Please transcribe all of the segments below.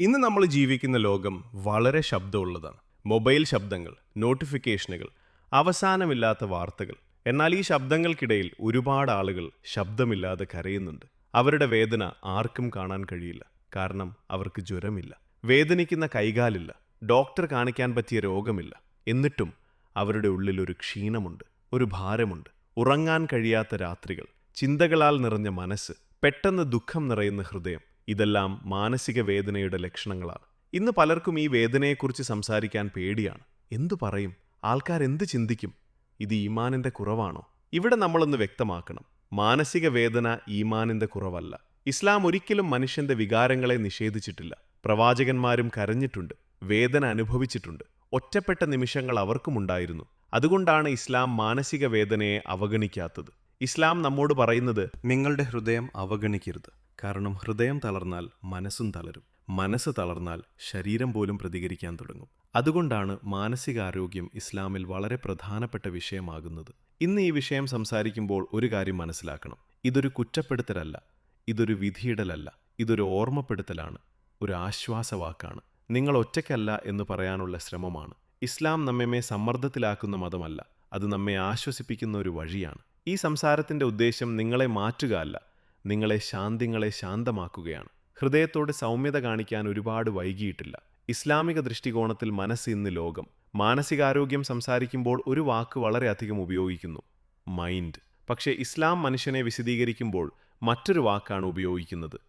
ഇന്ന് നമ്മൾ ജീവിക്കുന്ന ലോകം വളരെ ശബ്ദമുള്ളതാണ്. മൊബൈൽ ശബ്ദങ്ങൾ നോട്ടിഫിക്കേഷനുകൾ അവസാനമില്ലാത്ത വാർത്തകൾ. എന്നാൽ ഈ ശബ്ദങ്ങൾക്കിടയിൽ ഒരുപാട് ആളുകൾ ശബ്ദമില്ലാതെ കരയുന്നുണ്ട്. അവരുടെ വേദന ആർക്കും കാണാൻ കഴിയില്ല. കാരണം അവർക്ക് ജ്വരമില്ല. വേദനിക്കുന്ന കൈകാലില്ല. ഡോക്ടർ കാണിക്കാൻ പറ്റിയ രോഗമില്ല. എന്നിട്ടും അവരുടെ ഉള്ളിൽ ഒരു ക്ഷീണമുണ്ട് ഒരു ഭാരമുണ്ട്. ഉറങ്ങാൻ കഴിയാത്ത രാത്രികൾ ചിന്തകളാൽ നിറഞ്ഞ മനസ്സ് പെട്ടെന്ന് ദുഃഖം നിറയുന്ന ഹൃദയം ഇതെല്ലാം മാനസിക വേദനയുടെ ലക്ഷണങ്ങളാണ്. ഇന്ന് പലർക്കും ഈ വേദനയെക്കുറിച്ച് സംസാരിക്കാൻ പേടിയാണ്. എന്തു പറയും? ആൾക്കാർ എന്ത് ചിന്തിക്കും? ഇത് ഈമാനിന്റെ കുറവാണോ? ഇവിടെ നമ്മളൊന്ന് വ്യക്തമാക്കണം. മാനസിക വേദന ഈമാനിന്റെ കുറവല്ല. ഇസ്ലാം ഒരിക്കലും മനുഷ്യന്റെ വികാരങ്ങളെ നിഷേധിച്ചിട്ടില്ല. പ്രവാചകന്മാരും കരഞ്ഞിട്ടുണ്ട്. വേദന അനുഭവിച്ചിട്ടുണ്ട്. ഒറ്റപ്പെട്ട നിമിഷങ്ങൾ അവർക്കുമുണ്ടായിരുന്നു അതുകൊണ്ടാണ് ഇസ്ലാം മാനസിക വേദനയെ അവഗണിക്കാത്തത്. ഇസ്ലാം നമ്മോട് പറയുന്നത് നിങ്ങളുടെ ഹൃദയം അവഗണിക്കരുത്. കാരണം ഹൃദയം തളർന്നാൽ മനസ്സും തളരും. മനസ്സ് തളർന്നാൽ ശരീരം പോലും പ്രതികരിക്കാൻ തുടങ്ങും. അതുകൊണ്ടാണ് മാനസികാരോഗ്യം ഇസ്ലാമിൽ വളരെ പ്രധാനപ്പെട്ട വിഷയമാകുന്നത്. ഇന്ന് ഈ വിഷയം സംസാരിക്കുമ്പോൾ ഒരു കാര്യം മനസ്സിലാക്കണം. ഇതൊരു കുറ്റപ്പെടുത്തലല്ല. ഇതൊരു വിധിയിടലല്ല. ഇതൊരു ഓർമ്മപ്പെടുത്തലാണ്. ഒരു ആശ്വാസവാക്കാണ്. നിങ്ങൾ ഒറ്റയ്ക്കല്ല എന്ന് പറയാനുള്ള ശ്രമമാണ്. ഇസ്ലാം നമ്മെ സമ്മർദ്ദത്തിലാക്കുന്ന മതമല്ല. അത് നമ്മെ ആശ്വസിപ്പിക്കുന്ന ഒരു വഴിയാണ്. ഈ സംസാരത്തിന്റെ ഉദ്ദേശം നിങ്ങളെ മാറ്റുക അല്ല. നിങ്ങളെ ശാന്തിങ്ങളെ ശാന്തമാക്കുകയാണ്. ഹൃദയത്തോട് സൗമ്യത കാണിക്കാൻ ഒരുപാട് വൈകിയിട്ടില്ല. ഇസ്ലാമിക ദൃഷ്ടികോണത്തിൽ മനസ്സ് ഇന്ന് ലോകം. മാനസികാരോഗ്യം സംസാരിക്കുമ്പോൾ ഒരു വാക്ക് വളരെയധികം ഉപയോഗിക്കുന്നു. മൈൻഡ്. പക്ഷേ ഇസ്ലാം മനുഷ്യനെ വിശദീകരിക്കുമ്പോൾ മറ്റൊരു വാക്കാണ് ഉപയോഗിക്കുന്നത്.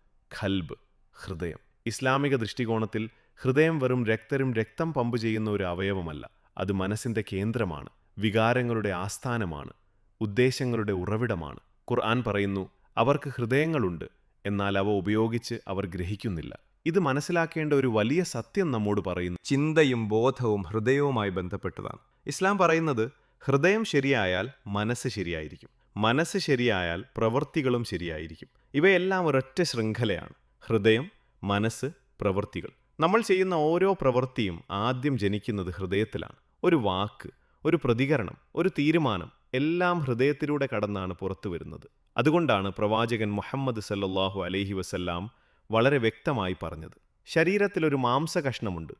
ഖൽബ്. ഹൃദയം. ഇസ്ലാമിക ദൃഷ്ടികോണത്തിൽ ഹൃദയം വെറും രക്തരും രക്തം പമ്പ് ചെയ്യുന്ന ഒരു അവയവമല്ല. അത് മനസ്സിന്റെ കേന്ദ്രമാണ്. വികാരങ്ങളുടെ ആസ്ഥാനമാണ്. ഉദ്ദേശങ്ങളുടെ ഉറവിടമാണ്. ഖുർആൻ പറയുന്നു അവർക്ക് ഹൃദയങ്ങളുണ്ട് എന്നാൽ അവ ഉപയോഗിച്ച് അവർ ഗ്രഹിക്കുന്നില്ല. ഇത് മനസ്സിലാക്കേണ്ട ഒരു വലിയ സത്യം നമ്മോട് പറയുന്നു. ചിന്തയും ബോധവും ഹൃദയവുമായി ബന്ധപ്പെട്ടതാണ്. ഇസ്ലാം പറയുന്നത് ഹൃദയം ശരിയായാൽ മനസ്സ് ശരിയായിരിക്കും. മനസ്സ് ശരിയായാൽ പ്രവൃത്തികളും ശരിയായിരിക്കും. ഇവയെല്ലാം ഒരൊറ്റ ശൃംഖലയാണ്. ഹൃദയം മനസ്സ് പ്രവൃത്തികൾ നമ്മൾ ചെയ്യുന്ന ഓരോ പ്രവൃത്തിയും ആദ്യം ജനിക്കുന്നത് ഹൃദയത്തിലാണ്. ഒരു വാക്ക് ഒരു പ്രതികരണം ഒരു തീരുമാനം എല്ലാം ഹൃദയത്തിലൂടെ കടന്നാണ് പുറത്തു വരുന്നത് അതുകൊണ്ടാണ് പ്രവാചകൻ മുഹമ്മദ് സല്ലാഹു അലഹി വസല്ലാം വളരെ വ്യക്തമായി പറഞ്ഞത്. ശരീരത്തിലൊരു മാംസകഷ്ണമുണ്ട്.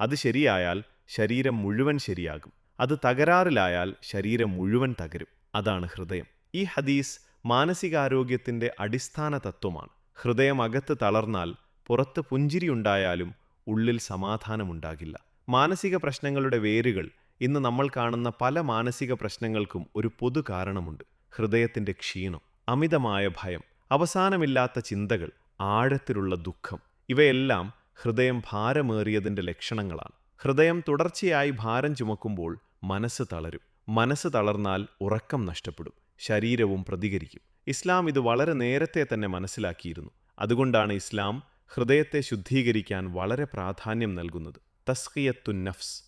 അത് ശരിയായാൽ ശരീരം മുഴുവൻ ശരിയാകും. അത് തകരാറിലായാൽ ശരീരം മുഴുവൻ തകരും. അതാണ് ഹൃദയം. ഈ ഹദീസ് മാനസികാരോഗ്യത്തിന്റെ അടിസ്ഥാന തത്വമാണ്. ഹൃദയം അകത്ത് തളർന്നാൽ പുറത്ത് പുഞ്ചിരിയുണ്ടായാലും ഉള്ളിൽ സമാധാനമുണ്ടാകില്ല. മാനസിക പ്രശ്നങ്ങളുടെ വേരുകൾ ഇന്ന് നമ്മൾ കാണുന്ന പല മാനസിക പ്രശ്നങ്ങൾക്കും ഒരു പൊതു കാരണമുണ്ട്. ഹൃദയത്തിന്റെ ക്ഷീണം അമിതമായ ഭയം അവസാനമില്ലാത്ത ചിന്തകൾ ആഴത്തിലുള്ള ദുഃഖം ഇവയെല്ലാം ഹൃദയം ഭാരമേറിയതിന്റെ ലക്ഷണങ്ങളാണ്. ഹൃദയം തുടർച്ചയായി ഭാരം ചുമക്കുമ്പോൾ മനസ്സ് തളരും. മനസ്സ് തളർന്നാൽ ഉറക്കം നഷ്ടപ്പെടും ശരീരവും പ്രതികരിക്കും. ഇസ്ലാം ഇത് വളരെ നേരത്തെ തന്നെ മനസ്സിലാക്കിയിരുന്നു. അതുകൊണ്ടാണ് ഇസ്ലാം ഹൃദയത്തെ ശുദ്ധീകരിക്കാൻ വളരെ പ്രാധാന്യം നൽകുന്നത്. തസ്കിയത്തു നഫ്സ്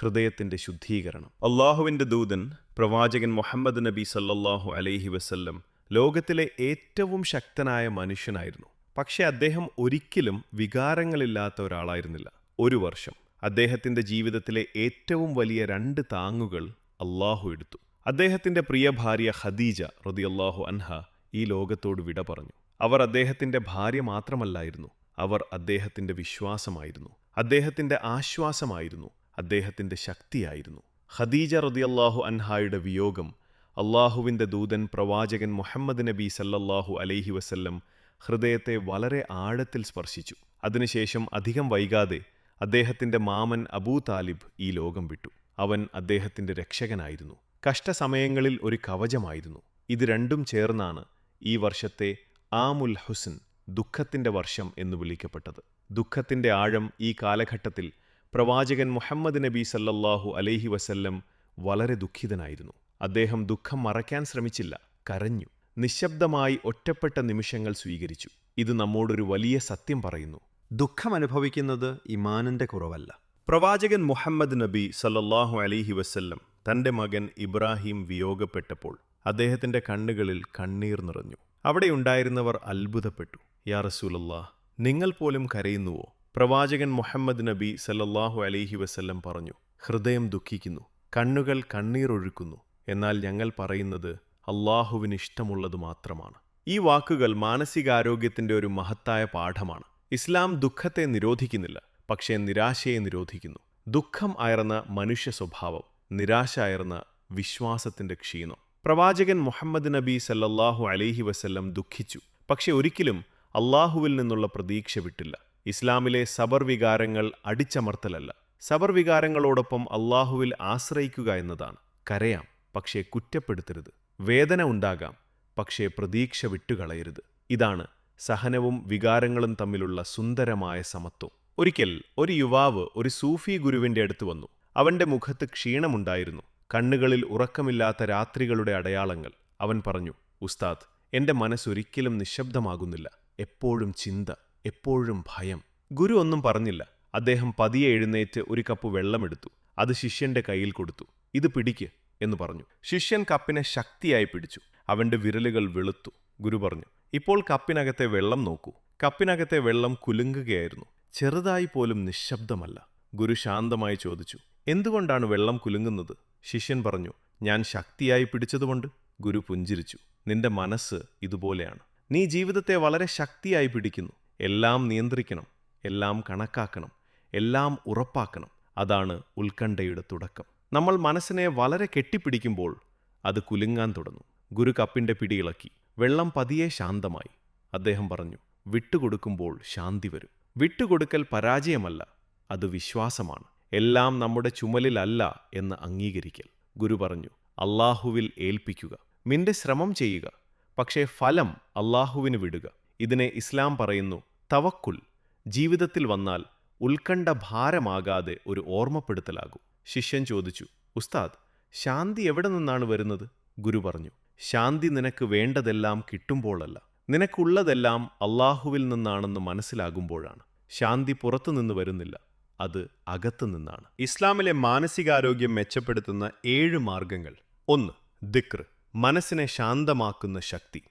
ഹൃദയത്തിന്റെ ശുദ്ധീകരണം. അള്ളാഹുവിന്റെ ദൂതൻ പ്രവാചകൻ മുഹമ്മദ് നബി സല്ലാഹു അലൈഹി വസല്ലം ലോകത്തിലെ ഏറ്റവും ശക്തനായ മനുഷ്യനായിരുന്നു. പക്ഷെ അദ്ദേഹം ഒരിക്കലും വികാരങ്ങളില്ലാത്ത ഒരാളായിരുന്നില്ല. ഒരു വർഷം അദ്ദേഹത്തിന്റെ ജീവിതത്തിലെ ഏറ്റവും വലിയ രണ്ട് താങ്ങുകൾ അള്ളാഹു എടുത്തു. അദ്ദേഹത്തിന്റെ പ്രിയ ഭാര്യ ഖദീജ റതിയല്ലാഹു അൻഹ ഈ ലോകത്തോട് വിട പറഞ്ഞു. അവർ അദ്ദേഹത്തിന്റെ ഭാര്യ മാത്രമല്ലായിരുന്നു. അവർ അദ്ദേഹത്തിന്റെ വിശ്വാസമായിരുന്നു. അദ്ദേഹത്തിന്റെ ആശ്വാസമായിരുന്നു. അദ്ദേഹത്തിന്റെ ശക്തിയായിരുന്നു. ഖദീജ റതിയല്ലാഹു അൻഹായുടെ വിയോഗം അള്ളാഹുവിന്റെ ദൂതൻ പ്രവാചകൻ മുഹമ്മദ് നബി സല്ലല്ലാഹു അലൈഹി വസല്ലം ഹൃദയത്തെ വളരെ ആഴത്തിൽ സ്പർശിച്ചു. അതിനുശേഷം അധികം വൈകാതെ അദ്ദേഹത്തിന്റെ മാമൻ അബൂ താലിബ് ഈ ലോകം വിട്ടു. അവൻ അദ്ദേഹത്തിന്റെ രക്ഷകനായിരുന്നു. കഷ്ടസമയങ്ങളിൽ ഒരു കവചമായിരുന്നു. ഇത് രണ്ടും ചേർന്നാണ് ഈ വർഷത്തെ ആമുൽ ഹുസൻ ദുഃഖത്തിന്റെ വർഷം എന്ന് വിളിക്കപ്പെട്ടത്. ദുഃഖത്തിന്റെ ആഴം ഈ കാലഘട്ടത്തിൽ പ്രവാചകൻ മുഹമ്മദ് നബി സല്ലല്ലാഹു അലൈഹി വസല്ലം വളരെ ദുഃഖിതനായിരുന്നു. അദ്ദേഹം ദുഃഖം മറയ്ക്കാൻ ശ്രമിച്ചില്ല കരഞ്ഞു. നിശബ്ദമായി ഒറ്റപ്പെട്ട നിമിഷങ്ങൾ സ്വീകരിച്ചു. ഇത് നമ്മോടൊരു വലിയ സത്യം പറയുന്നു. ദുഃഖം അനുഭവിക്കുന്നത് ഇമാനന്റെ കുറവല്ല. പ്രവാചകൻ മുഹമ്മദ് നബി സല്ലാഹു അലിഹി വസ്ല്ലം തന്റെ മകൻ ഇബ്രാഹിം വിയോഗപ്പെട്ടപ്പോൾ അദ്ദേഹത്തിന്റെ കണ്ണുകളിൽ കണ്ണീർ നിറഞ്ഞു. അവിടെയുണ്ടായിരുന്നവർ അത്ഭുതപ്പെട്ടു. യാ റസൂലല്ലാ നിങ്ങൾ പോലും കരയുന്നുവോ? പ്രവാചകൻ മുഹമ്മദ് നബി സല്ലാഹു അലിഹി വസ്ല്ലം പറഞ്ഞു ഹൃദയം ദുഃഖിക്കുന്നു. കണ്ണുകൾ കണ്ണീർ കണ്ണീരൊഴുക്കുന്നു. എന്നാൽ ഞങ്ങൾ പറയുന്നത് അള്ളാഹുവിന് ഇഷ്ടമുള്ളത് മാത്രമാണ്. ഈ വാക്കുകൾ മാനസികാരോഗ്യത്തിന്റെ ഒരു മഹത്തായ പാഠമാണ്. ഇസ്ലാം ദുഃഖത്തെ നിരോധിക്കുന്നില്ല പക്ഷേ നിരാശയെ നിരോധിക്കുന്നു. ദുഃഖം അയർന്ന മനുഷ്യ സ്വഭാവം നിരാശ അയർന്ന വിശ്വാസത്തിന്റെ ക്ഷീണം. പ്രവാചകൻ മുഹമ്മദ് നബി സല്ലല്ലാഹു അലൈഹി വസല്ലം ദുഃഖിച്ചു പക്ഷെ ഒരിക്കലും അള്ളാഹുവിൽ നിന്നുള്ള പ്രതീക്ഷ വിട്ടില്ല. ഇസ്ലാമിലെ സബർവികാരങ്ങൾ അടിച്ചമർത്തലല്ല. സബർ വികാരങ്ങളോടൊപ്പം അള്ളാഹുവിൽ ആശ്രയിക്കുക എന്നതാണ് കരയാം. പക്ഷേ കുറ്റപ്പെടുത്തരുത്. വേദന ഉണ്ടാകാം പക്ഷേ പ്രതീക്ഷ വിട്ടുകളയരുത്. ഇതാണ് സഹനവും വികാരങ്ങളും തമ്മിലുള്ള സുന്ദരമായ സമത്വം. ഒരിക്കൽ ഒരു യുവാവ് ഒരു സൂഫി ഗുരുവിന്റെ അടുത്ത് വന്നു. അവന്റെ മുഖത്ത് ക്ഷീണമുണ്ടായിരുന്നു. കണ്ണുകളിൽ ഉറക്കമില്ലാത്ത രാത്രികളുടെ അടയാളങ്ങൾ. അവൻ പറഞ്ഞു ഉസ്താദ് എന്റെ മനസ്സൊരിക്കലും നിശബ്ദമാകുന്നില്ല. എപ്പോഴും ചിന്ത എപ്പോഴും ഭയം. ഗുരു ഒന്നും പറഞ്ഞില്ല. അദ്ദേഹം പതിയെ എഴുന്നേറ്റ് ഒരു കപ്പ് വെള്ളമെടുത്തു. അത് ശിഷ്യന്റെ കയ്യിൽ കൊടുത്തു. ഇത് പിടിക്ക്. എന്ന് പറഞ്ഞു. ശിഷ്യൻ കപ്പിനെ ശക്തിയായി പിടിച്ചു. അവന്റെ വിരലുകൾ വെളുത്തു. ഗുരു പറഞ്ഞു ഇപ്പോൾ കപ്പിനകത്തെ വെള്ളം നോക്കൂ. കപ്പിനകത്തെ വെള്ളം കുലുങ്ങുകയായിരുന്നു. ചെറുതായി പോലും നിശബ്ദമല്ല. ഗുരു ശാന്തമായി ചോദിച്ചു എന്തുകൊണ്ടാണ് വെള്ളം കുലുങ്ങുന്നത്? ശിഷ്യൻ പറഞ്ഞു ഞാൻ ശക്തിയായി പിടിച്ചതുകൊണ്ട്. ഗുരു പുഞ്ചിരിച്ചു നിന്റെ മനസ്സ് ഇതുപോലെയാണ്. നീ ജീവിതത്തെ വളരെ ശക്തിയായി പിടിക്കുന്നു. എല്ലാം നിയന്ത്രിക്കണം. എല്ലാം കണക്കാക്കണം. എല്ലാം ഉറപ്പാക്കണം. അതാണ് ഉത്കണ്ഠയുടെ തുടക്കം. നമ്മൾ മനസ്സിനെ വളരെ കെട്ടിപ്പിടിക്കുമ്പോൾ അത് കുലുങ്ങാൻ തുടങ്ങും. ഗുരു കപ്പിന്റെ പിടിയിളക്കി. വെള്ളം പതിയെ ശാന്തമായി. അദ്ദേഹം പറഞ്ഞു വിട്ടുകൊടുക്കുമ്പോൾ ശാന്തി വരും. വിട്ടുകൊടുക്കൽ പരാജയമല്ല അത് വിശ്വാസമാണ്. എല്ലാം നമ്മുടെ ചുമലിലല്ല എന്ന് അംഗീകരിക്കൽ. ഗുരു പറഞ്ഞു അള്ളാഹുവിൽ ഏൽപ്പിക്കുക. നിന്റെ ശ്രമം ചെയ്യുക. പക്ഷേ ഫലം അള്ളാഹുവിന് വിടുക. ഇതിനെ ഇസ്ലാം പറയുന്നു തവക്കുൽ. ജീവിതത്തിൽ വന്നാൽ ഉത്കണ്ഠ ഭാരമാകാതെ ഒരു ഓർമ്മപ്പെടുത്തലാകും. ശിഷ്യൻ ചോദിച്ചു ഉസ്താദ് ശാന്തി എവിടെ നിന്നാണ് വരുന്നത്? ഗുരു പറഞ്ഞു ശാന്തി നിനക്ക് വേണ്ടതെല്ലാം കിട്ടുമ്പോഴല്ല നിനക്കുള്ളതെല്ലാം അള്ളാഹുവിൽ നിന്നാണെന്ന് മനസ്സിലാകുമ്പോഴാണ്. ശാന്തി പുറത്തുനിന്ന് വരുന്നില്ല. അത് അകത്തു നിന്നാണ്. ഇസ്ലാമിലെ മാനസികാരോഗ്യം മെച്ചപ്പെടുത്തുന്ന ഏഴ് മാർഗങ്ങൾ. ഒന്ന് ദിക്ർ മനസ്സിനെ ശാന്തമാക്കുന്ന ശക്തി.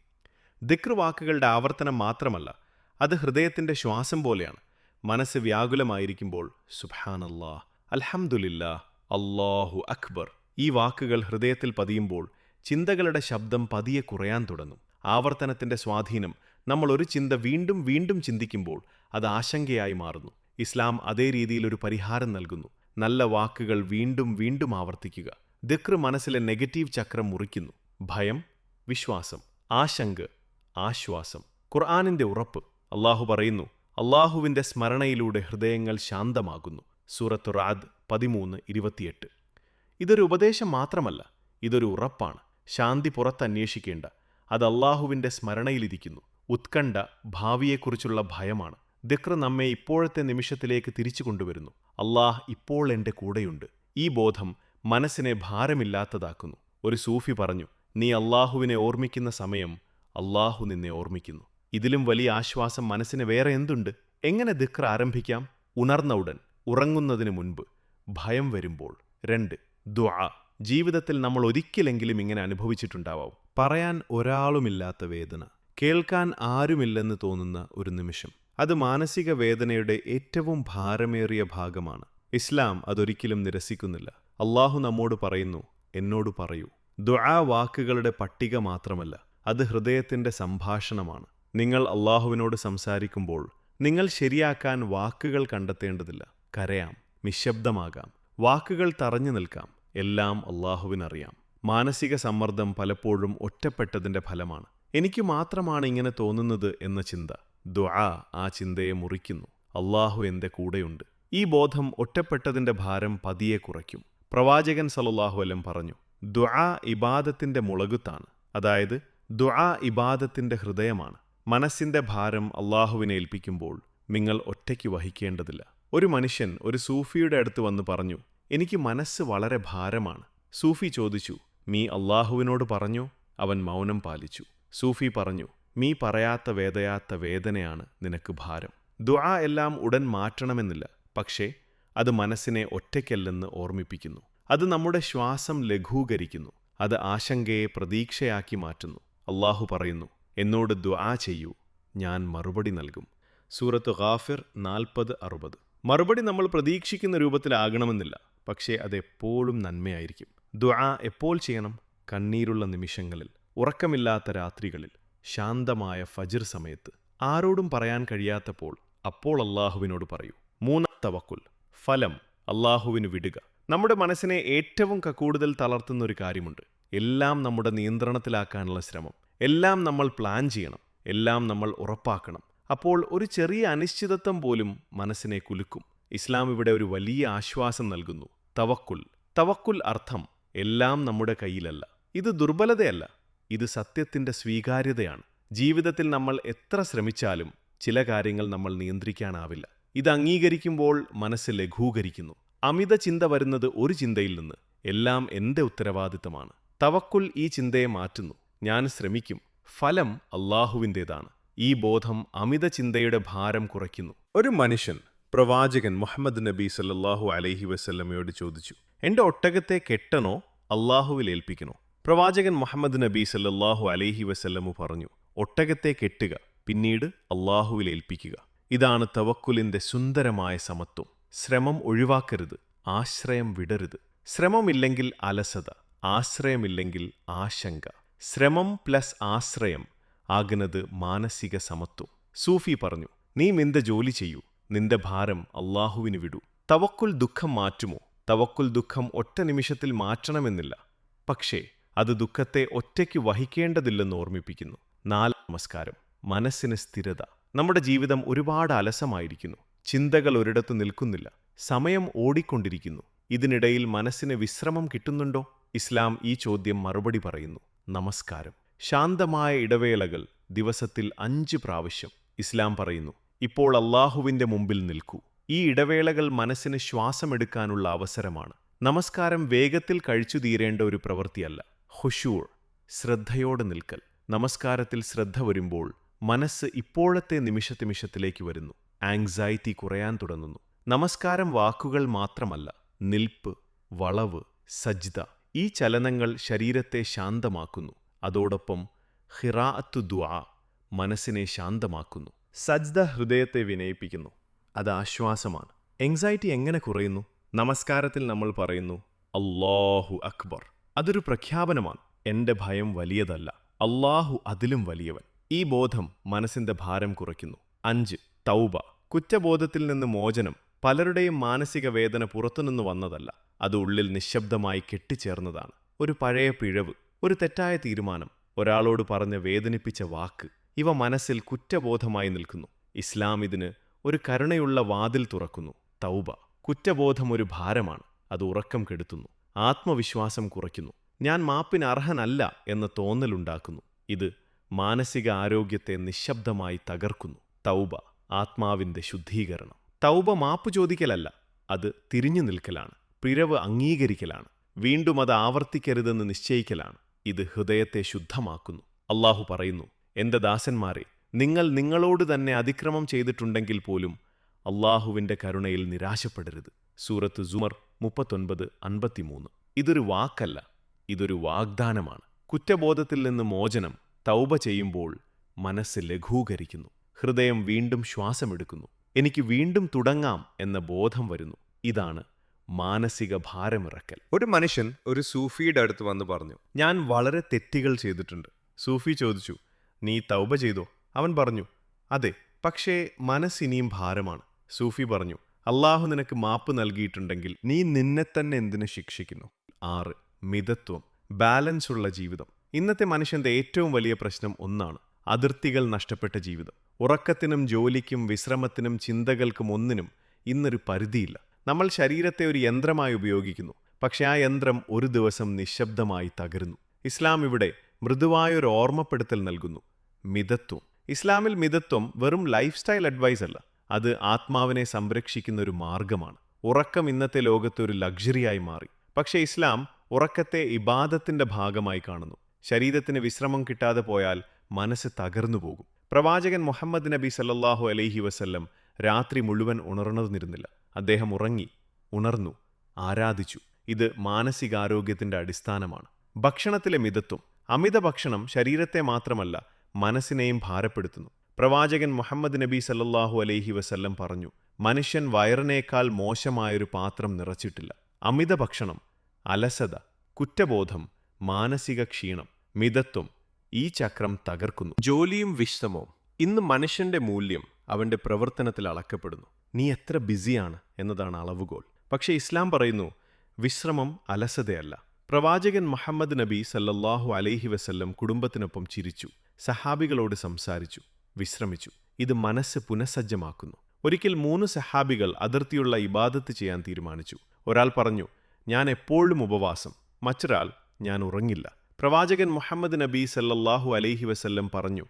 ദിക്ർ വാക്കുകളുടെ ആവർത്തനം മാത്രമല്ല അത് ഹൃദയത്തിന്റെ ശ്വാസം പോലെയാണ്. മനസ്സ് വ്യാകുലമായിരിക്കുമ്പോൾ സുബാനല്ലാ അൽഹംദുലില്ലാ അള്ളാഹു അക്ബർ. ഈ വാക്കുകൾ ഹൃദയത്തിൽ പതിയുമ്പോൾ ചിന്തകളുടെ ശബ്ദം പതിയെ കുറയാൻ തുടങ്ങും. ആവർത്തനത്തിന്റെ സ്വാധീനം നമ്മൾ ഒരു ചിന്ത വീണ്ടും വീണ്ടും ചിന്തിക്കുമ്പോൾ അത് ആശങ്കയായി മാറുന്നു. ഇസ്ലാം അതേ രീതിയിൽ ഒരു പരിഹാരം നൽകുന്നു. നല്ല വാക്കുകൾ വീണ്ടും വീണ്ടും ആവർത്തിക്കുക. ദിക്ർ മനസ്സിലെ നെഗറ്റീവ് ചക്രം മുറിക്കുന്നു. ഭയം വിശ്വാസം. ആശങ്ക ആശ്വാസം. ഖുർആാനിന്റെ ഉറപ്പ്. അള്ളാഹു പറയുന്നു അള്ളാഹുവിന്റെ സ്മരണയിലൂടെ ഹൃദയങ്ങൾ ശാന്തമാകുന്നു. സൂറത്ത് റാദ് പതിമൂന്ന് ഇരുപത്തിയെട്ട്. ഇതൊരു ഉപദേശം മാത്രമല്ല ഇതൊരു ഉറപ്പാണ്. ശാന്തി പുറത്തന്വേഷിക്കേണ്ട അത് അള്ളാഹുവിന്റെ സ്മരണയിലിരിക്കുന്നു. ഉത്കണ്ഠ ഭാവിയെക്കുറിച്ചുള്ള ഭയമാണ്. ദിക്ർ നമ്മെ ഇപ്പോഴത്തെ നിമിഷത്തിലേക്ക് തിരിച്ചു കൊണ്ടുവരുന്നു. അള്ളാഹ് ഇപ്പോൾ എന്റെ കൂടെയുണ്ട്. ഈ ബോധം മനസ്സിനെ ഭാരമില്ലാത്തതാക്കുന്നു. ഒരു സൂഫി പറഞ്ഞു നീ അള്ളാഹുവിനെ ഓർമ്മിക്കുന്ന സമയം അള്ളാഹു നിന്നെ ഓർമ്മിക്കുന്നു. ഇതിലും വലിയ ആശ്വാസം മനസ്സിന് വേറെ എന്തുണ്ട്? എങ്ങനെ ദിക്ർ ആരംഭിക്കാം? ഉണർന്ന ഉടൻ ഉറങ്ങുന്നതിന് മുൻപ് ഭയം വരുമ്പോൾ. രണ്ട് ദ്വാ ജീവിതത്തിൽ നമ്മൾ ഒരിക്കലെങ്കിലും ഇങ്ങനെ അനുഭവിച്ചിട്ടുണ്ടാവാം. പറയാൻ ഒരാളുമില്ലാത്ത വേദന. കേൾക്കാൻ ആരുമില്ലെന്ന് തോന്നുന്ന ഒരു നിമിഷം. അത് മാനസിക വേദനയുടെ ഏറ്റവും ഭാരമേറിയ ഭാഗമാണ്. ഇസ്ലാം അതൊരിക്കലും നിരസിക്കുന്നില്ല. അള്ളാഹു നമ്മോട് പറയുന്നു എന്നോട് പറയൂ. ദുആ വാക്കുകളുടെ പട്ടിക മാത്രമല്ല അത് ഹൃദയത്തിന്റെ സംഭാഷണമാണ്. നിങ്ങൾ അള്ളാഹുവിനോട് സംസാരിക്കുമ്പോൾ നിങ്ങൾ ശരിയാക്കാൻ വാക്കുകൾ കണ്ടെത്തേണ്ടതില്ല. കരയാം നിശബ്ദമാകാം വാക്കുകൾ തറഞ്ഞു നിൽക്കാം എല്ലാം അള്ളാഹുവിനറിയാം. മാനസിക സമ്മർദ്ദം പലപ്പോഴും ഒറ്റപ്പെട്ടതിന്റെ ഫലമാണ്. എനിക്ക് മാത്രമാണ് ഇങ്ങനെ തോന്നുന്നത് എന്ന ചിന്ത ദുആ ആ ചിന്തയെ മുറിക്കുന്നു. അള്ളാഹു എന്റെ കൂടെയുണ്ട്. ഈ ബോധം ഒറ്റപ്പെട്ടതിന്റെ ഭാരം പതിയെ കുറയ്ക്കും. പ്രവാചകൻ സലല്ലാഹു അല്ലം പറഞ്ഞു ദുആ ഇബാദത്തിന്റെ മുളകുത്താണ്. അതായത് ദുആ ഇബാദത്തിന്റെ ഹൃദയമാണ്. മനസ്സിന്റെ ഭാരം അള്ളാഹുവിനെ ഏൽപ്പിക്കുമ്പോൾ നിങ്ങൾ ഒറ്റയ്ക്ക് വഹിക്കേണ്ടതില്ല. ഒരു മനുഷ്യൻ ഒരു സൂഫിയുടെ അടുത്ത് വന്ന് പറഞ്ഞു എനിക്ക് മനസ്സ് വളരെ ഭാരമാണ്. സൂഫി ചോദിച്ചു മീ അള്ളാഹുവിനോട് പറഞ്ഞു? അവൻ മൗനം പാലിച്ചു. സൂഫി പറഞ്ഞു മീ പറയാത്ത വേദയാത്ത വേദനയാണ് നിനക്ക് ഭാരം. ദുആ എല്ലാം ഉടൻ മാറ്റണമെന്നില്ല പക്ഷേ അത് മനസ്സിനെ ഒറ്റയ്ക്കല്ലെന്ന് ഓർമ്മിപ്പിക്കുന്നു. അത് നമ്മുടെ ശ്വാസം ലഘൂകരിക്കുന്നു. അത് ആശങ്കയെ പ്രതീക്ഷയാക്കി മാറ്റുന്നു. അള്ളാഹു പറയുന്നു എന്നോട് ദുആ ചെയ്യൂ ഞാൻ മറുപടി നൽകും. സൂറത്ത് ഗാഫിർ നാൽപ്പത് അറുപത്. മറുപടി നമ്മൾ പ്രതീക്ഷിക്കുന്ന രൂപത്തിലാകണമെന്നില്ല. പക്ഷേ അതെപ്പോഴും നന്മയായിരിക്കും. ദുആ എപ്പോൾ ചെയ്യണം? കണ്ണീരുള്ള നിമിഷങ്ങളിൽ ഉറക്കമില്ലാത്ത രാത്രികളിൽ ശാന്തമായ ഫജിർ സമയത്ത്. ആരോടും പറയാൻ കഴിയാത്തപ്പോൾ അപ്പോൾ അള്ളാഹുവിനോട് പറയൂ. മൂന്നാം തവക്കുൽ ഫലം അള്ളാഹുവിന് വിടുക. നമ്മുടെ മനസ്സിനെ ഏറ്റവും കൂടുതൽ തളർത്തുന്ന ഒരു കാര്യമുണ്ട്. എല്ലാം നമ്മുടെ നിയന്ത്രണത്തിലാക്കാനുള്ള ശ്രമം. എല്ലാം നമ്മൾ പ്ലാൻ ചെയ്യണം. എല്ലാം നമ്മൾ ഉറപ്പാക്കണം. അപ്പോൾ ഒരു ചെറിയ അനിശ്ചിതത്വം പോലും മനസ്സിനെ കുലുക്കും. ഇസ്ലാം ഇവിടെ ഒരു വലിയ ആശ്വാസം നൽകുന്നു. തവക്കുൽ. തവക്കുൽ അർത്ഥം എല്ലാം നമ്മുടെ കയ്യിലല്ല. ഇത് ദുർബലതയല്ല. ഇത് സത്യത്തിന്റെ സ്വീകാര്യതയാണ്. ജീവിതത്തിൽ നമ്മൾ എത്ര ശ്രമിച്ചാലും ചില കാര്യങ്ങൾ നമ്മൾ നിയന്ത്രിക്കാനാവില്ല. ഇത് അംഗീകരിക്കുമ്പോൾ മനസ്സ് ലഘൂകരിക്കുന്നു. അമിത ചിന്ത വരുന്നത് ഒരു ചിന്തയിൽ നിന്ന്. എല്ലാം എന്റെ ഉത്തരവാദിത്തമാണ്. തവക്കുൽ ഈ ചിന്തയെ മാറ്റുന്നു. ഞാൻ ശ്രമിക്കും. ഫലം അള്ളാഹുവിന്റെതാണ് ഈ ബോധം അമിത ചിന്തയുടെ ഭാരം കുറയ്ക്കുന്നു. ഒരു മനുഷ്യൻ പ്രവാചകൻ മുഹമ്മദ് നബി സല്ലാഹു അലൈഹി വസല്ലമയോട് ചോദിച്ചു എന്റെ ഒട്ടകത്തെ കെട്ടണോ അള്ളാഹുവിൽ ഏൽപ്പിക്കണോ? പ്രവാചകൻ മുഹമ്മദ് നബി സല്ലാഹു അലൈഹി വസല്ലമു പറഞ്ഞു ഒട്ടകത്തെ കെട്ടുക പിന്നീട് അള്ളാഹുവിൽ ഏൽപ്പിക്കുക. ഇതാണ് തവക്കുലിന്റെ സുന്ദരമായ സമത്വം. ശ്രമം ഒഴിവാക്കരുത് ആശ്രയം വിടരുത്. ശ്രമമില്ലെങ്കിൽ അലസത ആശ്രയമില്ലെങ്കിൽ ആശങ്ക. ശ്രമം പ്ലസ് ആശ്രയം ആകുന്നത് മാനസിക സമത്വം. സൂഫി പറഞ്ഞു നീ നിന്റെ ജോലി ചെയ്യൂ നിന്റെ ഭാരം അള്ളാഹുവിന് വിടൂ. തവക്കുൽ ദുഃഖം മാറ്റുമോ? തവക്കുൽ ദുഃഖം ഒറ്റ നിമിഷത്തിൽ മാറ്റണമെന്നില്ല. പക്ഷേ അത് ദുഃഖത്തെ ഒറ്റയ്ക്ക് വഹിക്കേണ്ടതില്ലെന്ന് ഓർമ്മിപ്പിക്കുന്നു. നാല് നമസ്കാരം മനസ്സിന് സ്ഥിരത. നമ്മുടെ ജീവിതം ഒരുപാട് അലസമായിരിക്കുന്നു. ചിന്തകൾ ഒരിടത്ത് നിൽക്കുന്നില്ല. സമയം ഓടിക്കൊണ്ടിരിക്കുന്നു. ഇതിനിടയിൽ മനസ്സിന് വിശ്രമം കിട്ടുന്നുണ്ടോ? ഇസ്ലാം ഈ ചോദ്യം മറുപടി പറയുന്നു. നമസ്കാരം. ശാന്തമായ ഇടവേളകൾ ദിവസത്തിൽ അഞ്ച് പ്രാവശ്യം ഇസ്ലാം പറയുന്നു. ഇപ്പോൾ അള്ളാഹുവിന്റെ മുമ്പിൽ നിൽക്കൂ. ഈ ഇടവേളകൾ മനസ്സിന് ശ്വാസമെടുക്കാനുള്ള അവസരമാണ്. നമസ്കാരം വേഗത്തിൽ കഴിച്ചു തീരേണ്ട ഒരു പ്രവൃത്തിയല്ല. ഹുഷൂർ ശ്രദ്ധയോടെ നിൽക്കൽ. നമസ്കാരത്തിൽ ശ്രദ്ധ വരുമ്പോൾ മനസ്സ് ഇപ്പോഴത്തെ നിമിഷ നിമിഷത്തിലേക്ക് വരുന്നു. ആങ്സൈറ്റി കുറയാൻ തുടങ്ങുന്നു. നമസ്കാരം വാക്കുകൾ മാത്രമല്ല നിൽപ്പ് വളവ് സജ്ദ ഈ ചലനങ്ങൾ ശരീരത്തെ ശാന്തമാക്കുന്നു. അതോടൊപ്പം ഹിറാഅത്തു ദ്വാ മനസ്സിനെ ശാന്തമാക്കുന്നു. സജ്ദ ഹൃദയത്തെ വിനയിപ്പിക്കുന്നു. അത് ആശ്വാസമാണ്. എങ്സൈറ്റി എങ്ങനെ കുറയുന്നു? നമസ്കാരത്തിൽ നമ്മൾ പറയുന്നു അള്ളാഹു അക്ബർ. അതൊരു പ്രഖ്യാപനമാണ്. എന്റെ ഭയം വലിയതല്ല. അള്ളാഹു അതിലും വലിയവൻ. ഈ ബോധം മനസ്സിന്റെ ഭാരം കുറയ്ക്കുന്നു. അഞ്ച് തൗബ. കുറ്റബോധത്തിൽ നിന്ന് മോചനം പലരുടെയും മാനസിക വേദന പുറത്തുനിന്ന് വന്നതല്ല. അത് ഉള്ളിൽ നിശബ്ദമായി കെട്ടിച്ചേർന്നതാണ്. ഒരു പഴയ പിഴവ്. ഒരു തെറ്റായ തീരുമാനം. ഒരാളോട് പറഞ്ഞ വേദനിപ്പിച്ച വാക്ക് ഇവ മനസ്സിൽ കുറ്റബോധമായി നിൽക്കുന്നു. ഇസ്ലാം ഇതിന് ഒരു കരുണയുള്ള വാതിൽ തുറക്കുന്നു. തൗബ കുറ്റബോധം ഒരു ഭാരമാണ്. അത് ഉറക്കം കെടുത്തുന്നു. ആത്മവിശ്വാസം കുറയ്ക്കുന്നു. ഞാൻ മാപ്പിന് അർഹനല്ല എന്ന തോന്നലുണ്ടാക്കുന്നു. ഇത് മാനസിക ആരോഗ്യത്തെ നിശബ്ദമായി തകർക്കുന്നു. തൗബ ആത്മാവിന്റെ ശുദ്ധീകരണം. തൗബ മാപ്പ് ചോദിക്കലല്ല. അത് തിരിഞ്ഞു നിൽക്കലാണ്. പിഴവ് അംഗീകരിക്കലാണ്. വീണ്ടും അത് ആവർത്തിക്കരുതെന്ന് നിശ്ചയിക്കലാണ്. ഇത് ഹൃദയത്തെ ശുദ്ധമാക്കുന്നു. അള്ളാഹു പറയുന്നു എന്റെ ദാസന്മാരെ നിങ്ങൾ നിങ്ങളോട് തന്നെ അതിക്രമം ചെയ്തിട്ടുണ്ടെങ്കിൽ പോലും അള്ളാഹുവിന്റെ കരുണയിൽ നിരാശപ്പെടരുത്. സൂറത്ത് സുമർ മുപ്പത്തൊൻപത് അൻപത്തിമൂന്ന്. ഇതൊരു വാക്കല്ല ഇതൊരു വാഗ്ദാനമാണ്. കുറ്റബോധത്തിൽ നിന്ന് മോചനം തൗബ ചെയ്യുമ്പോൾ മനസ്സ് ലഘൂകരിക്കുന്നു. ഹൃദയം വീണ്ടും ശ്വാസമെടുക്കുന്നു. എനിക്ക് വീണ്ടും തുടങ്ങാം എന്ന ബോധം വരുന്നു. ഇതാണ് മാനസിക ഭാരമിറക്കൽ. ഒരു മനുഷ്യൻ ഒരു സൂഫിയുടെ അടുത്ത് വന്ന് പറഞ്ഞു ഞാൻ വളരെ തെറ്റുകൾ ചെയ്തിട്ടുണ്ട്. സൂഫി ചോദിച്ചു നീ തൗബ ചെയ്തോ? അവൻ പറഞ്ഞു അതെ പക്ഷേ മനസ്സിനിയും ഭാരമാണ്. സൂഫി പറഞ്ഞു അള്ളാഹു നിനക്ക് മാപ്പ് നൽകിയിട്ടുണ്ടെങ്കിൽ നീ നിന്നെ തന്നെ എന്തിനു ശിക്ഷിക്കുന്നു? ആറ് മിതത്വം ബാലൻസ് ഉള്ള ജീവിതം. ഇന്നത്തെ മനുഷ്യന്റെ ഏറ്റവും വലിയ പ്രശ്നം ഒന്നാണ് അതിർത്തികൾ നഷ്ടപ്പെട്ട ജീവിതം. ഉറക്കത്തിനും ജോലിക്കും വിശ്രമത്തിനും ചിന്തകൾക്കും ഒന്നിനും ഇന്നൊരു പരിധിയില്ല. നമ്മൾ ശരീരത്തെ ഒരു യന്ത്രമായി ഉപയോഗിക്കുന്നു. പക്ഷെ ആ യന്ത്രം ഒരു ദിവസം നിശബ്ദമായി തകരുന്നു. ഇസ്ലാം ഇവിടെ മൃദുവായൊരു ഓർമ്മപ്പെടുത്തൽ നൽകുന്നു. മിതത്വം. ഇസ്ലാമിൽ മിതത്വം വെറും ലൈഫ് സ്റ്റൈൽ അഡ്വൈസ് അല്ല. അത് ആത്മാവിനെ സംരക്ഷിക്കുന്ന ഒരു മാർഗമാണ്. ഉറക്കം ഇന്നത്തെ ലോകത്ത് ഒരു ലക്ഷറിയായി മാറി. പക്ഷേ ഇസ്ലാം ഉറക്കത്തെ ഇബാദത്തിന്റെ ഭാഗമായി കാണുന്നു. ശരീരത്തിന് വിശ്രമം കിട്ടാതെ പോയാൽ മനസ്സ് തകർന്നു പോകും. പ്രവാചകൻ മുഹമ്മദ് നബി സല്ലാഹു അലൈഹി വസല്ലം രാത്രി മുഴുവൻ ഉണർന്നിരുന്നില്ല അദ്ദേഹം ഉറങ്ങി ഉണർന്നു ആരാധിച്ചു. ഇത് മാനസികാരോഗ്യത്തിന്റെ അടിസ്ഥാനമാണ്. ഭക്ഷണത്തിലെ മിതത്വം അമിത ഭക്ഷണം ശരീരത്തെ മാത്രമല്ല മനസ്സിനെയും ഭാരപ്പെടുത്തുന്നു. പ്രവാചകൻ മുഹമ്മദ് നബി സല്ലാഹു അലൈഹി വസല്ലം പറഞ്ഞു മനുഷ്യൻ വയറിനേക്കാൾ മോശമായൊരു പാത്രം നിറച്ചിട്ടില്ല. അമിത ഭക്ഷണം അലസത കുറ്റബോധം മാനസിക ക്ഷീണം മിതത്വം ഈ ചക്രം തകർക്കുന്നു. ജോലിയും വിശ്രമവും. ഇന്ന് മനുഷ്യന്റെ മൂല്യം അവന്റെ പ്രവർത്തനത്തിൽ അളക്കപ്പെടുന്നു. നീ എത്ര ബിസിയാണ് എന്നതാണ് അളവുകോൽ. പക്ഷേ ഇസ്ലാം പറയുന്നു വിശ്രമം അലസതയല്ല. പ്രവാചകൻ മുഹമ്മദ് നബി സല്ലല്ലാഹു അലൈഹി വസല്ലം കുടുംബത്തിനൊപ്പം ചിരിച്ചു സഹാബികളോട് സംസാരിച്ചു വിശ്രമിച്ചു. ഇത് മനസ്സ് പുനഃസജ്ജമാക്കുന്നു. ഒരിക്കൽ മൂന്ന് സഹാബികൾ അതിർത്തിയുള്ള ഇബാദത്ത് ചെയ്യാൻ തീരുമാനിച്ചു. ഒരാൾ പറഞ്ഞു ഞാൻ എപ്പോഴും ഉപവാസം മറ്റൊരാൾ ഞാൻ ഉറങ്ങില്ല. പ്രവാചകൻ മുഹമ്മദ് നബി സല്ലല്ലാഹു അലൈഹി വസല്ലം പറഞ്ഞു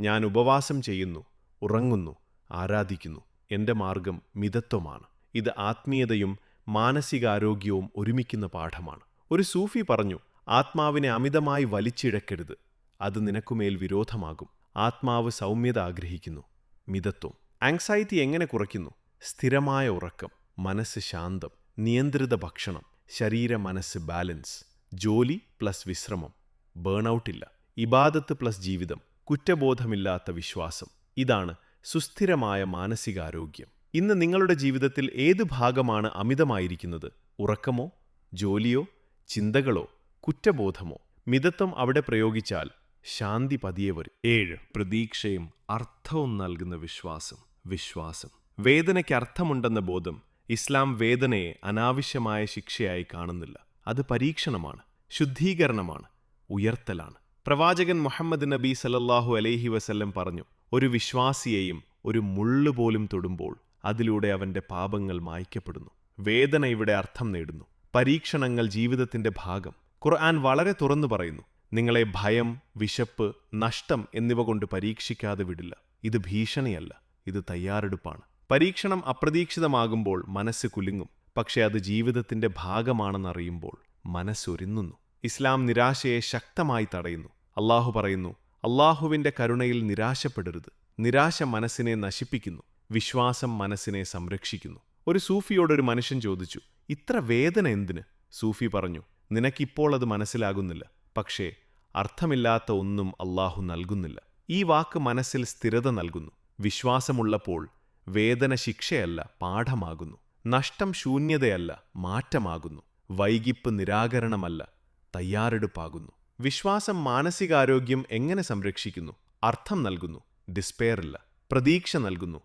ഞാൻ ഉപവാസം ചെയ്യുന്നു ഉറങ്ങുന്നു ആരാധിക്കുന്നു. എന്റെ മാർഗം മിതത്വമാണ്. ഇത് ആത്മീയതയും മാനസികാരോഗ്യവും ഒരുമിക്കുന്ന പാഠമാണ്. ഒരു സൂഫി പറഞ്ഞു ആത്മാവിനെ അമിതമായി വലിച്ചിഴക്കരുത്. അത് നിനക്കുമേൽ വിരോധമാകും. ആത്മാവ് സൗമ്യത ആഗ്രഹിക്കുന്നു. മിതത്വം. ആങ്സൈറ്റി എങ്ങനെ കുറയ്ക്കുന്നു? സ്ഥിരമായ ഉറക്കം മനസ്സ് ശാന്തം നിയന്ത്രിത ഭക്ഷണം ശരീര മനസ്സ് ബാലൻസ് ജോലി പ്ലസ് വിശ്രമം ബേൺ ഔട്ടില്ല ഇബാദത്ത് പ്ലസ് ജീവിതം കുറ്റബോധമില്ലാത്ത വിശ്വാസം. ഇതാണ് സുസ്ഥിരമായ മാനസികാരോഗ്യം. ഇന്ന് നിങ്ങളുടെ ജീവിതത്തിൽ ഏത് ഭാഗമാണ് അമിതമായിരിക്കുന്നത്? ഉറക്കമോ ജോലിയോ ചിന്തകളോ കുറ്റബോധമോ? മിതത്വം അവിടെ പ്രയോഗിച്ചാൽ ശാന്തി പതിയെ വരും. ഏഴ് പ്രതീക്ഷയും അർത്ഥവും നൽകുന്ന വിശ്വാസം വിശ്വാസം. വേദനയ്ക്ക് അർത്ഥമുണ്ടെന്ന ബോധം ഇസ്ലാം വേദനയെ അനാവശ്യമായ ശിക്ഷയായി കാണുന്നില്ല. അത് പരീക്ഷണമാണ് ശുദ്ധീകരണമാണ് ഉയർത്തലാണ്. പ്രവാചകൻ മുഹമ്മദ് നബി സലല്ലാഹു അലൈഹി വസല്ലം പറഞ്ഞു ഒരു വിശ്വാസിയെയും ഒരു മുള്ളു പോലും തൊടുമ്പോൾ അതിലൂടെ അവന്റെ പാപങ്ങൾ മായ്ക്കപ്പെടുന്നു. വേദന ഇവിടെ അർത്ഥം നേടുന്നു. പരീക്ഷണങ്ങൾ ജീവിതത്തിന്റെ ഭാഗം. ഖുർആൻ വളരെ തുറന്നു പറയുന്നു നിങ്ങളെ ഭയം വിശപ്പ് നഷ്ടം എന്നിവ കൊണ്ട് പരീക്ഷിക്കാതെ വിടില്ല. ഇത് ഭീഷണിയല്ല ഇത് തയ്യാറെടുപ്പാണ്. പരീക്ഷണം അപ്രതീക്ഷിതമാകുമ്പോൾ മനസ്സ് കുലുങ്ങും. പക്ഷേ അത് ജീവിതത്തിന്റെ ഭാഗമാണെന്നറിയുമ്പോൾ മനസ്സൊരുങ്ങുന്നു. ഇസ്ലാം നിരാശയെ ശക്തമായി തടയുന്നു. അള്ളാഹു പറയുന്നു അള്ളാഹുവിന്റെ കരുണയിൽ നിരാശപ്പെടരുത്. നിരാശ മനസ്സിനെ നശിപ്പിക്കുന്നു. വിശ്വാസം മനസ്സിനെ സംരക്ഷിക്കുന്നു. ഒരു സൂഫിയോടൊരു മനുഷ്യൻ ചോദിച്ചു ഇത്ര വേദന എന്തിന്? സൂഫി പറഞ്ഞു നിനക്കിപ്പോൾ അത് മനസ്സിലാകുന്നില്ല. പക്ഷേ അർത്ഥമില്ലാത്ത ഒന്നും അള്ളാഹു നൽകുന്നില്ല. ഈ വാക്ക് മനസ്സിൽ സ്ഥിരത നൽകുന്നു. വിശ്വാസമുള്ളപ്പോൾ വേദന ശിക്ഷയല്ല പാഠമാകുന്നു. നഷ്ടം ശൂന്യതയല്ല മാറ്റമാകുന്നു. വൈകിപ്പ് നിരാകരണമല്ല തയ്യാറെടുപ്പാകുന്നു. വിശ്വാസം മാനസികാരോഗ്യം എങ്ങനെ സംരക്ഷിക്കുന്നു? അർത്ഥം നൽകുന്നു. ഡിസ്പെയറില്ല പ്രതീക്ഷ നൽകുന്നു.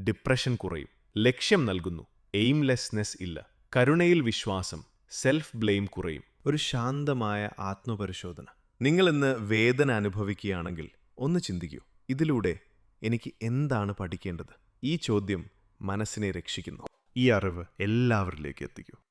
ഡിപ്രഷൻ കുറയും. ലക്ഷ്യം നൽകുന്നു. എയിംലെസ്നെസ് ഇല്ല. കരുണയിൽ വിശ്വാസം. സെൽഫ് ബ്ലെയിം കുറയും. ഒരു ശാന്തമായ ആത്മപരിശോധന. നിങ്ങൾ ഇന്ന് വേദന അനുഭവിക്കുകയാണെങ്കിൽ ഒന്ന് ചിന്തിക്കൂ. ഇതിലൂടെ എനിക്ക് എന്താണ് പഠിക്കേണ്ടത്? ഈ ചോദ്യം മനസ്സിനെ രക്ഷിക്കുന്നു. ഈ അറിവ് എല്ലാവരിലേക്ക് എത്തിക്കൂ.